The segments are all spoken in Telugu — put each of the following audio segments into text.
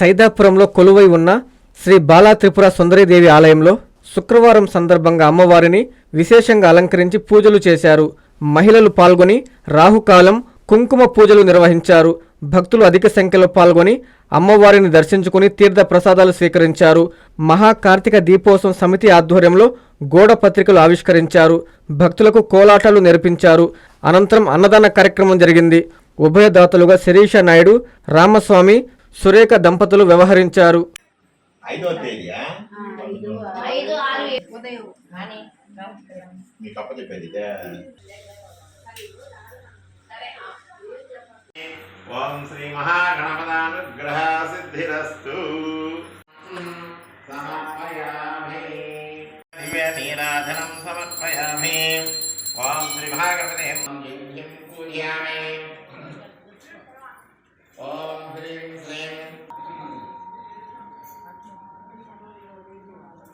సైదాపురంలో కొలువై ఉన్న శ్రీ బాలా త్రిపుర సుందరీదేవి ఆలయంలో శుక్రవారం సందర్భంగా అమ్మవారిని విశేషంగా అలంకరించి పూజలు చేశారు. మహిళలు పాల్గొని రాహుకాలం కుంకుమ పూజలు నిర్వహించారు. భక్తులు అధిక సంఖ్యలో పాల్గొని అమ్మవారిని దర్శించుకుని తీర్థ ప్రసాదాలు స్వీకరించారు. మహాకార్తిక దీపోత్సవం సమితి ఆధ్వర్యంలో గోడ పత్రికలు ఆవిష్కరించారు. భక్తులకు కోలాటాలు నేర్పించారు. అనంతరం అన్నదాన కార్యక్రమం జరిగింది. ఉభయదాతలుగా శిరీష నాయుడు రామస్వామి సురేఖ దంపతులు వ్యవహరించారు. ఐదో తేదీయా. ఓం శ్రీ మహాగణపదానుగ్రహ సిద్ధిరస్తు. సమర్పయామి. దివ్య నీరాధనం సమర్పయామి. ఓం శ్రీ మహాగణపతే. యజ్ఞం పూజయామి ఓం హ్రీం శ్రీం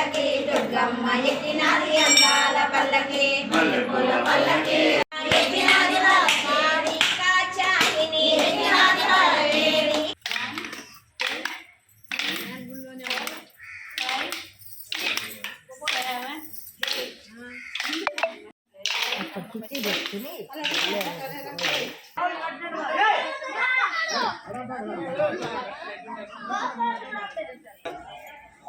పల్లకి బంగారు పల్లకి దుర్గమ్మ ఎక్కినాది అందాల పల్లకి పల్లెపూల పల్లకి